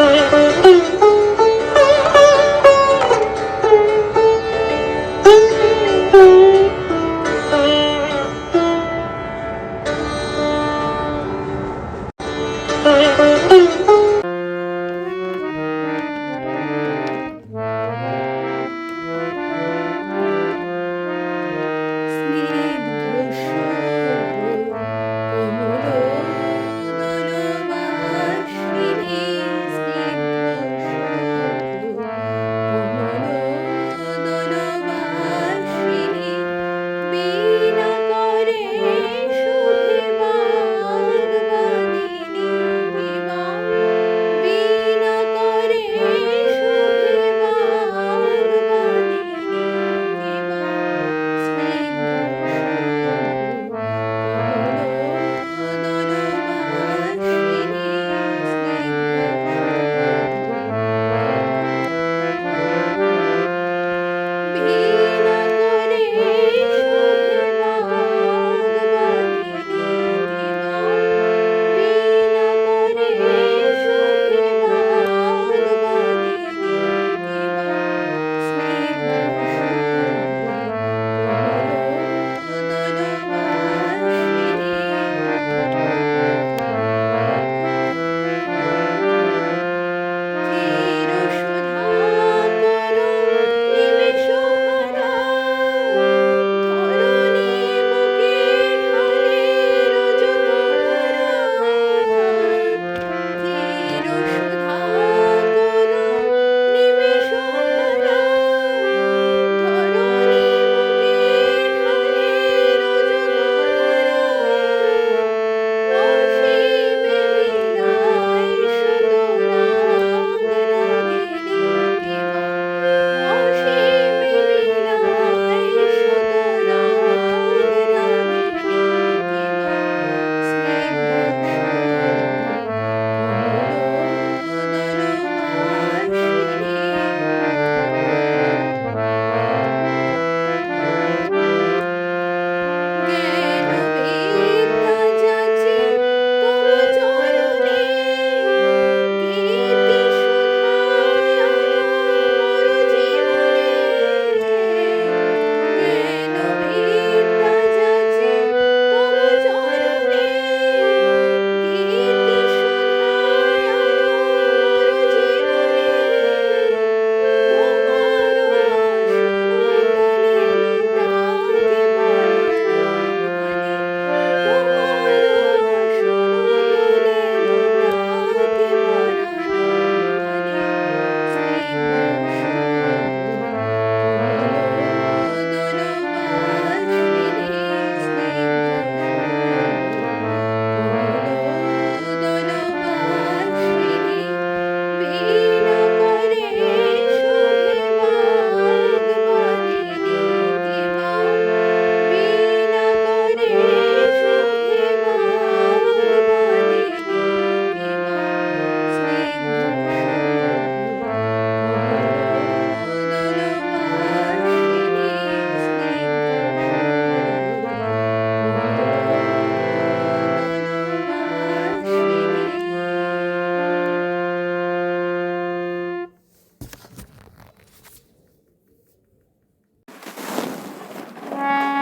Thank you.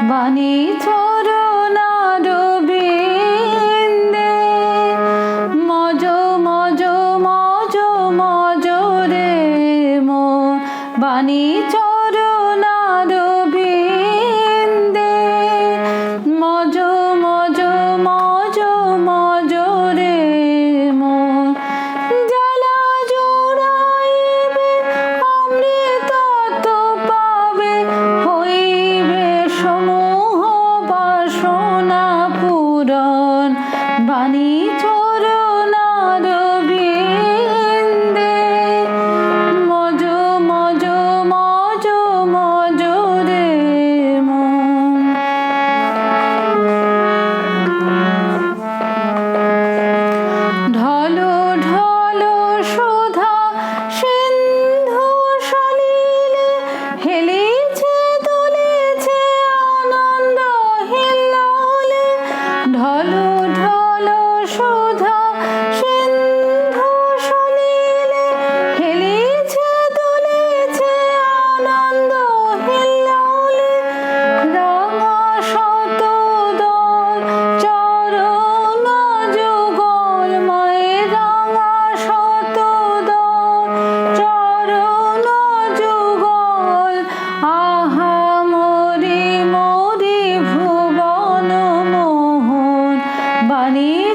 বাণী চরণারবিন্দে। মজ মজ মজ মজ রে মো। বাণী চরণারবি money.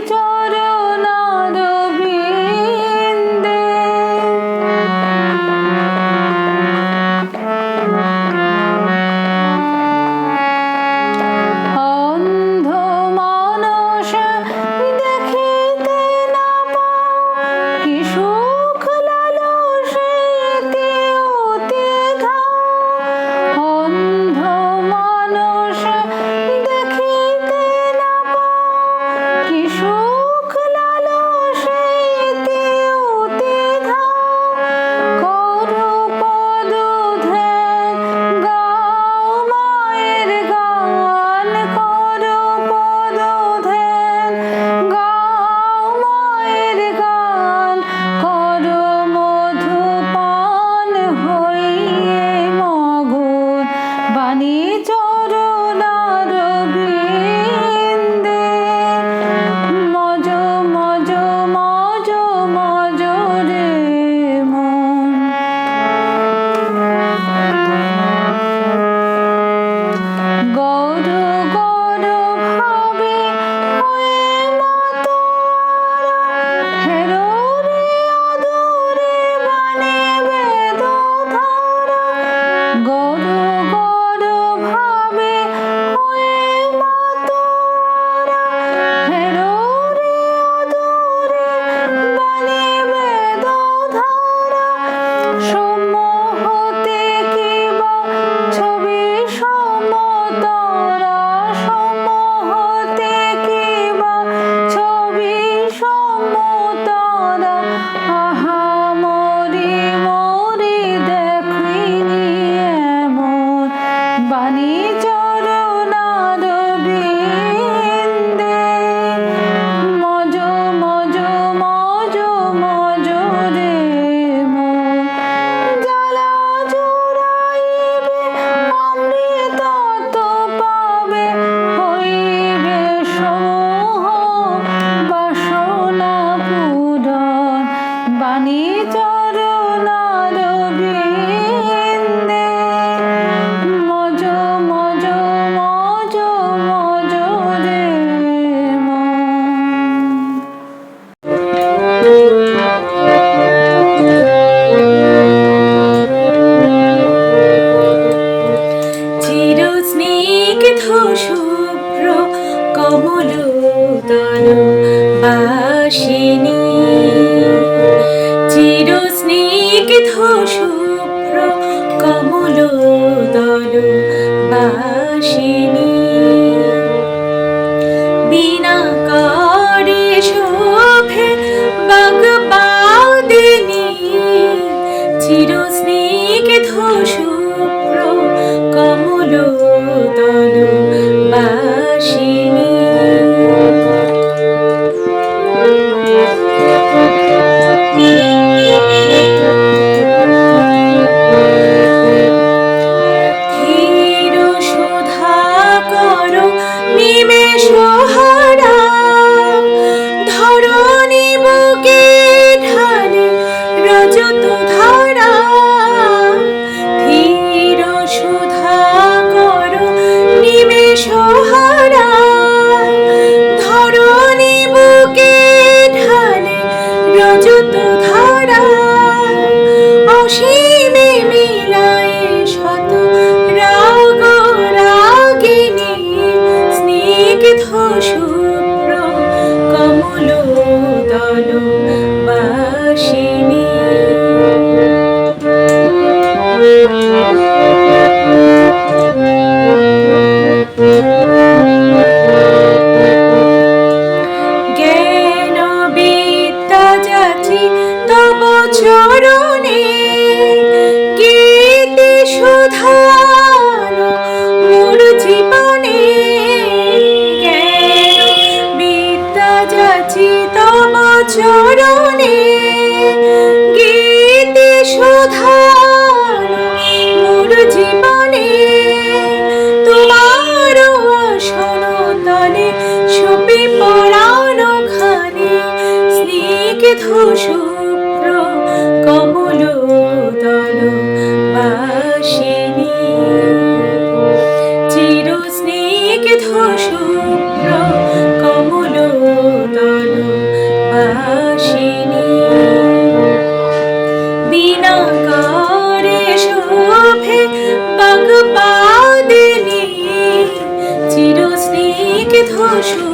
до. স্নিগ্ধ শুভ্র শুধান মোর জীবনে বিদ্যা যাচি তম চরণে, গীতি শুধান মোর জীবনে। তোমার আসন তলে সুপি পরাণ খানে, স্নিগ্ধ শুভ্র কমল দল Sure.